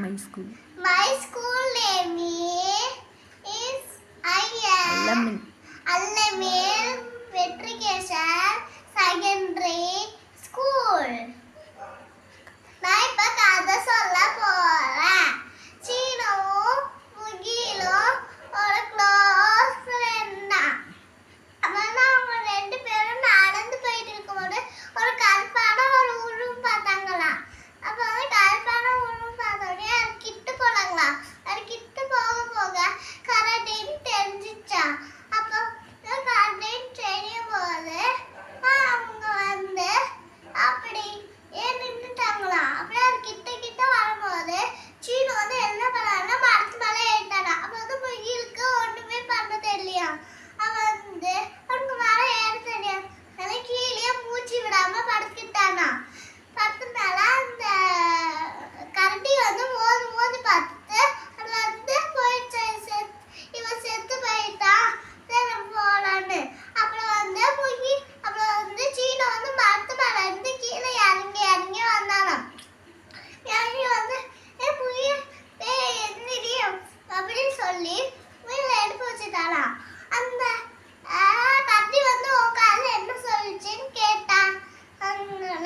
my school? My school name is I am Alamin. Petrication Secondary School.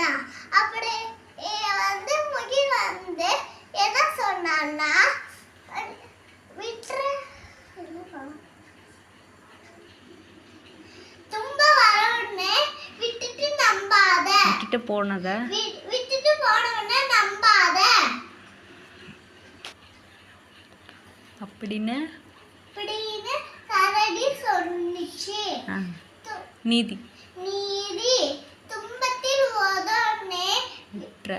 சொன்னான்? அப்படி வந்து முகி வந்து என்ன சொன்னான்னா விட்டுற தும்ப வரவுடனே விட்டுட்டு நம்பாத. விட்டுட்டு போனத? விட்டுட்டு போனவுடனே நம்பாத. அப்படின்னு? அப்படின்னு கரடி சொன்னிச்சு நீதி. பெற்ற